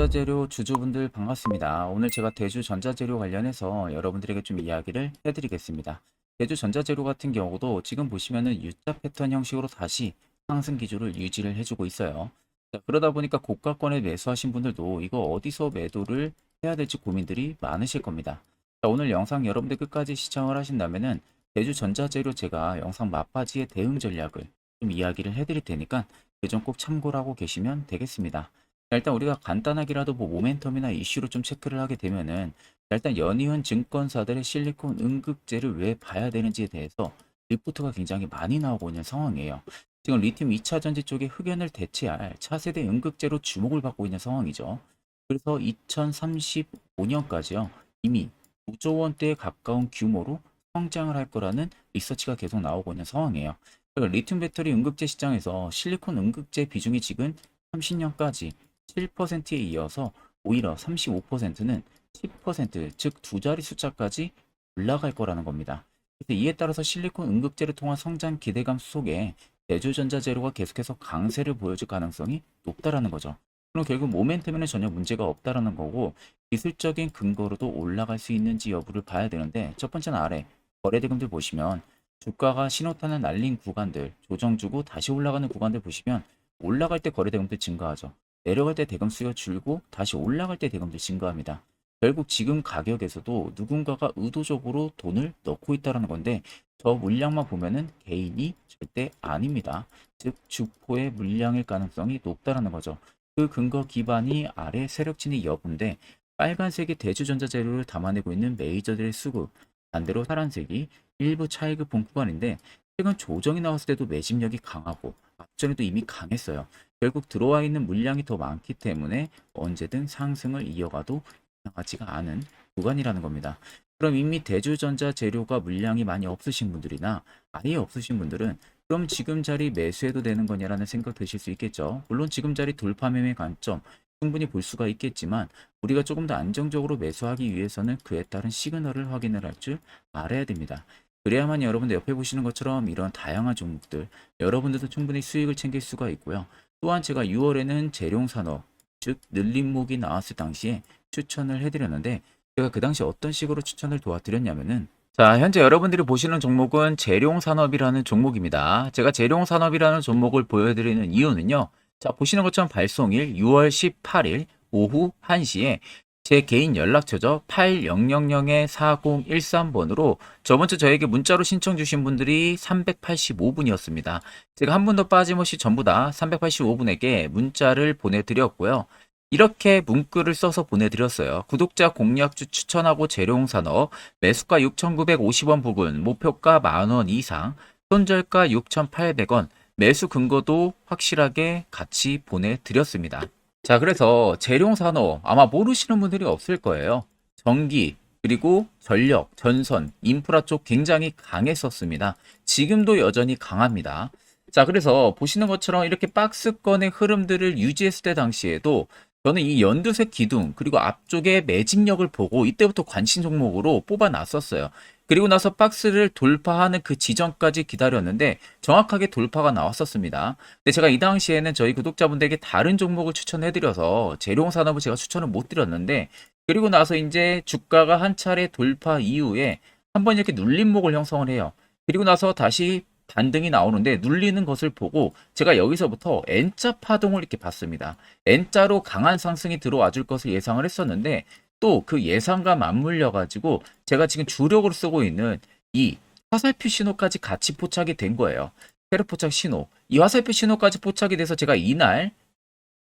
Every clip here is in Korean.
전자재료 주주분들 반갑습니다. 오늘 제가 대주 전자재료 관련해서 여러분들에게 좀 이야기를 해드리겠습니다. 대주 전자재료 같은 경우도 지금 보시면은 U자 패턴 형식으로 다시 상승 기조를 유지를 해주고 있어요. 자, 그러다 보니까 고가권에 매수하신 분들도 이거 어디서 매도를 해야 될지 고민들이 많으실 겁니다. 자, 오늘 영상 여러분들 끝까지 시청을 하신다면은 대주 전자재료 제가 영상 막바지의 대응 전략을 좀 이야기를 해드릴 테니까 그 점 꼭 참고를 하고 계시면 되겠습니다. 자, 일단 우리가 간단하게라도 뭐 모멘텀이나 이슈로 좀 체크를 하게 되면은 자, 일단 연이은 증권사들의 실리콘 응급제를 왜 봐야 되는지에 대해서 리포트가 굉장히 많이 나오고 있는 상황이에요. 지금 리튬 2차 전지 쪽의 흑연을 대체할 차세대 응급제로 주목을 받고 있는 상황이죠. 그래서 2035년까지요. 이미 9조 원대에 가까운 규모로 성장을 할 거라는 리서치가 계속 나오고 있는 상황이에요. 리튬 배터리 응급제 시장에서 실리콘 응급제 비중이 지금 30년까지 7%에 이어서 오히려 35%는 10%, 즉 두 자리 숫자까지 올라갈 거라는 겁니다. 이에 따라서 실리콘 응급제를 통한 성장 기대감 속에 대주전자 재료가 계속해서 강세를 보여줄 가능성이 높다라는 거죠. 그럼 결국 모멘텀에는 전혀 문제가 없다라는 거고 기술적인 근거로도 올라갈 수 있는지 여부를 봐야 되는데 첫 번째는 아래 거래대금들 보시면 주가가 신호탄을 날린 구간들 조정 주고 다시 올라가는 구간들 보시면 올라갈 때 거래대금들 증가하죠. 내려갈 때 대금 수요 줄고 다시 올라갈 때 대금들 증가합니다. 결국 지금 가격에서도 누군가가 의도적으로 돈을 넣고 있다는 건데 저 물량만 보면은 개인이 절대 아닙니다. 즉 주포의 물량일 가능성이 높다라는 거죠. 그 근거 기반이 아래 세력진의 여부인데 빨간색이 대주전자 재료를 담아내고 있는 메이저들의 수급 반대로 파란색이 일부 차익을 본 구간인데 최근 조정이 나왔을 때도 매집력이 강하고 앞전에도 이미 강했어요. 결국 들어와 있는 물량이 더 많기 때문에 언제든 상승을 이어가도 이상하지가 않은 구간이라는 겁니다. 그럼 이미 대주전자 재료가 물량이 많이 없으신 분들이나 아예 없으신 분들은 그럼 지금 자리 매수해도 되는 거냐라는 생각 드실 수 있겠죠. 물론 지금 자리 돌파 매매 관점 충분히 볼 수가 있겠지만 우리가 조금 더 안정적으로 매수하기 위해서는 그에 따른 시그널을 확인을 할 줄 알아야 됩니다. 그래야만 여러분들 옆에 보시는 것처럼 이런 다양한 종목들 여러분들도 충분히 수익을 챙길 수가 있고요. 또한 제가 6월에는 재룡산업 즉 늘림목이 나왔을 당시에 추천을 해드렸는데 제가 그 당시 어떤 식으로 추천을 도와드렸냐면은 자 현재 여러분들이 보시는 종목은 재룡산업이라는 종목입니다. 제가 재룡산업이라는 종목을 보여드리는 이유는요. 자 보시는 것처럼 발송일 6월 18일 오후 1시에 제 개인 연락처죠. 8000-4013번으로 저번 주 저에게 문자로 신청 주신 분들이 385분이었습니다. 제가 한 분도 빠짐없이 전부 다 385분에게 문자를 보내드렸고요. 이렇게 문구를 써서 보내드렸어요. 구독자 공략주 추천하고 재룡산업, 매수가 6,950원 부근, 목표가 만원 이상, 손절가 6,800원, 매수 근거도 확실하게 같이 보내드렸습니다. 자, 그래서 재룡산업 아마 모르시는 분들이 없을 거예요. 전기, 그리고 전력, 전선, 인프라 쪽 굉장히 강했었습니다. 지금도 여전히 강합니다. 자, 그래서 보시는 것처럼 이렇게 박스권의 흐름들을 유지했을 때 당시에도 저는 이 연두색 기둥 그리고 앞쪽에 매집력을 보고 이때부터 관심 종목으로 뽑아놨었어요. 그리고 나서 박스를 돌파하는 그 지점까지 기다렸는데 정확하게 돌파가 나왔었습니다. 근데 제가 이 당시에는 저희 구독자분들에게 다른 종목을 추천해드려서 재룡 산업을 제가 추천을 못 드렸는데 그리고 나서 이제 주가가 한 차례 돌파 이후에 한번 이렇게 눌림목을 형성을 해요. 그리고 나서 다시 반등이 나오는데 눌리는 것을 보고 제가 여기서부터 N자 파동을 이렇게 봤습니다. N자로 강한 상승이 들어와 줄 것을 예상을 했었는데 또 그 예상과 맞물려 가지고 제가 지금 주력으로 쓰고 있는 이 화살표 신호까지 같이 포착이 된 거예요. 세로 포착 신호. 이 화살표 신호까지 포착이 돼서 제가 이날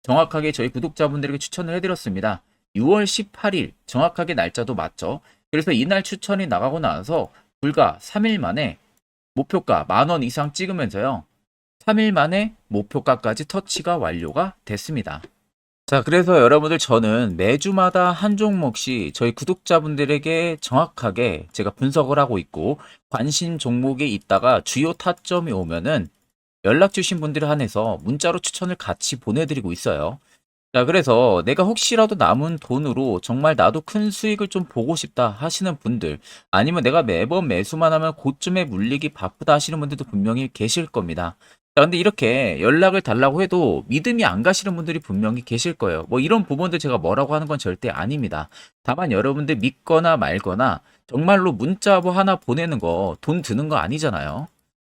정확하게 저희 구독자분들에게 추천을 해드렸습니다. 6월 18일 정확하게 날짜도 맞죠. 그래서 이날 추천이 나가고 나서 불과 3일 만에 목표가 만 원 이상 찍으면서요. 3일 만에 목표가까지 터치가 완료가 됐습니다. 자, 그래서 여러분들 저는 매주마다 한 종목씩 저희 구독자분들에게 정확하게 제가 분석을 하고 있고 관심 종목에 있다가 주요 타점이 오면은 연락 주신 분들에 한해서 문자로 추천을 같이 보내드리고 있어요. 자, 그래서 내가 혹시라도 남은 돈으로 정말 나도 큰 수익을 좀 보고 싶다 하시는 분들, 아니면 내가 매번 매수만 하면 고쯤에 물리기 바쁘다 하시는 분들도 분명히 계실 겁니다. 자, 근데 이렇게 연락을 달라고 해도 믿음이 안 가시는 분들이 분명히 계실 거예요. 뭐 이런 부분들 제가 뭐라고 하는 건 절대 아닙니다. 다만 여러분들 믿거나 말거나 정말로 문자 뭐 하나 보내는 거 돈 드는 거 아니잖아요.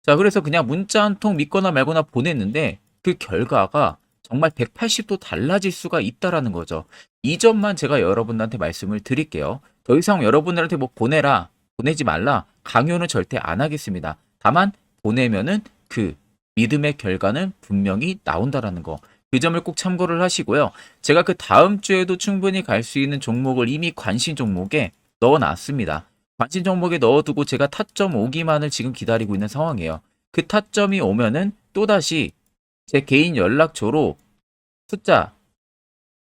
자, 그래서 그냥 문자 한 통 믿거나 말거나 보냈는데 그 결과가 정말 180도 달라질 수가 있다라는 거죠. 이 점만 제가 여러분들한테 말씀을 드릴게요. 더 이상 여러분들한테 뭐 보내라, 보내지 말라 강요는 절대 안 하겠습니다. 다만 보내면은 그 믿음의 결과는 분명히 나온다라는 거. 그 점을 꼭 참고를 하시고요. 제가 그 다음 주에도 충분히 갈 수 있는 종목을 이미 관심 종목에 넣어놨습니다. 관심 종목에 넣어두고 제가 타점 오기만을 지금 기다리고 있는 상황이에요. 그 타점이 오면은 또다시 제 개인 연락처로 숫자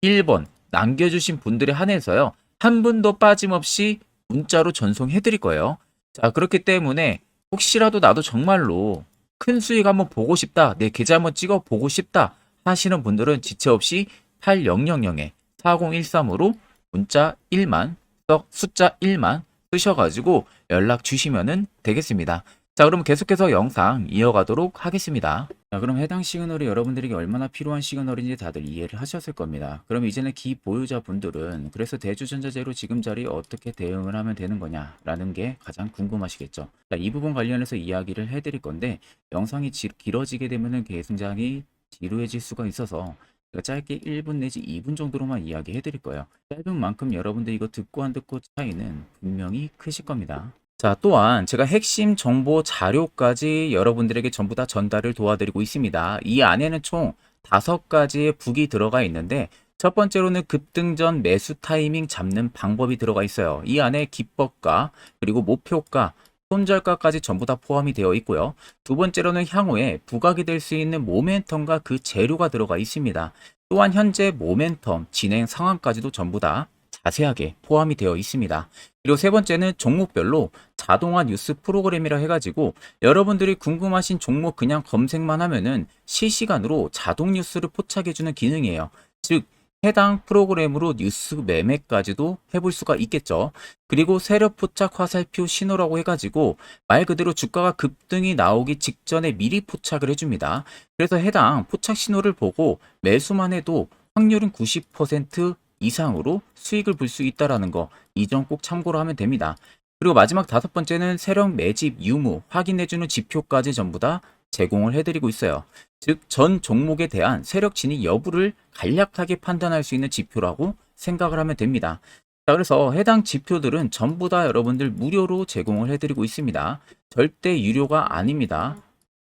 1번 남겨주신 분들에 한해서요. 한 분도 빠짐없이 문자로 전송해 드릴 거예요. 자, 그렇기 때문에 혹시라도 나도 정말로 큰 수익 한번 보고 싶다, 내 계좌 한번 찍어 보고 싶다 하시는 분들은 지체 없이 8000에 4013으로 문자 1만, 써- 숫자 1만 쓰셔가지고 연락 주시면은 되겠습니다. 자, 그럼 계속해서 영상 이어가도록 하겠습니다. 자, 그럼 해당 시그널이 여러분들에게 얼마나 필요한 시그널인지 다들 이해를 하셨을 겁니다. 그럼 이제는 기 보유자분들은 그래서 대주전자제로 지금 자리에 어떻게 대응을 하면 되는 거냐라는 게 가장 궁금하시겠죠. 자, 이 부분 관련해서 이야기를 해드릴 건데 영상이 지- 길어지게 되면은 굉장히 지루해질 수가 있어서 짧게 1분 내지 2분 정도로만 이야기해 드릴 거예요. 짧은 만큼 여러분들 이거 듣고 안 듣고 차이는 분명히 크실 겁니다. 자, 또한 제가 핵심 정보 자료까지 여러분들에게 전부 다 전달을 도와드리고 있습니다. 이 안에는 총 다섯 가지의 북이 들어가 있는데 첫 번째로는 급등 전 매수 타이밍 잡는 방법이 들어가 있어요. 이 안에 기법과 그리고 목표가 손절가까지 전부 다 포함이 되어 있고요. 두 번째로는 향후에 부각이 될 수 있는 모멘텀과 그 재료가 들어가 있습니다. 또한 현재 모멘텀 진행 상황까지도 전부 다 자세하게 포함이 되어 있습니다. 그리고 세 번째는 종목별로 자동화 뉴스 프로그램이라 해가지고 여러분들이 궁금하신 종목 그냥 검색만 하면은 실시간으로 자동 뉴스를 포착해주는 기능이에요. 즉 해당 프로그램으로 뉴스 매매까지도 해볼 수가 있겠죠. 그리고 세력 포착 화살표 신호라고 해가지고 말 그대로 주가가 급등이 나오기 직전에 미리 포착을 해줍니다. 그래서 해당 포착 신호를 보고 매수만 해도 확률은 90% 이상으로 수익을 볼 수 있다라는 거 이 점 꼭 참고로 하면 됩니다. 그리고 마지막 다섯 번째는 세력 매집 유무 확인해주는 지표까지 전부 다 제공을 해드리고 있어요. 즉 전 종목에 대한 세력 진입 여부를 간략하게 판단할 수 있는 지표라고 생각을 하면 됩니다. 자, 그래서 해당 지표들은 전부 다 여러분들 무료로 제공을 해드리고 있습니다. 절대 유료가 아닙니다.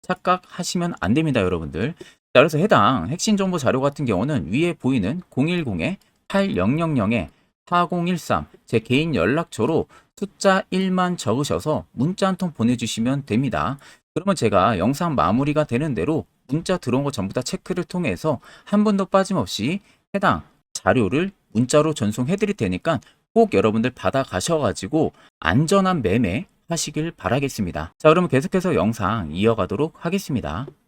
착각하시면 안 됩니다, 여러분들. 자, 그래서 해당 핵심 정보 자료 같은 경우는 위에 보이는 010에 8000에 4013 제 개인 연락처로 숫자 1만 적으셔서 문자 한 통 보내주시면 됩니다. 그러면 제가 영상 마무리가 되는 대로 문자 들어온 거 전부 다 체크를 통해서 한 번도 빠짐없이 해당 자료를 문자로 전송해 드릴 테니까 꼭 여러분들 받아 가셔가지고 안전한 매매 하시길 바라겠습니다. 자, 그러면 계속해서 영상 이어가도록 하겠습니다.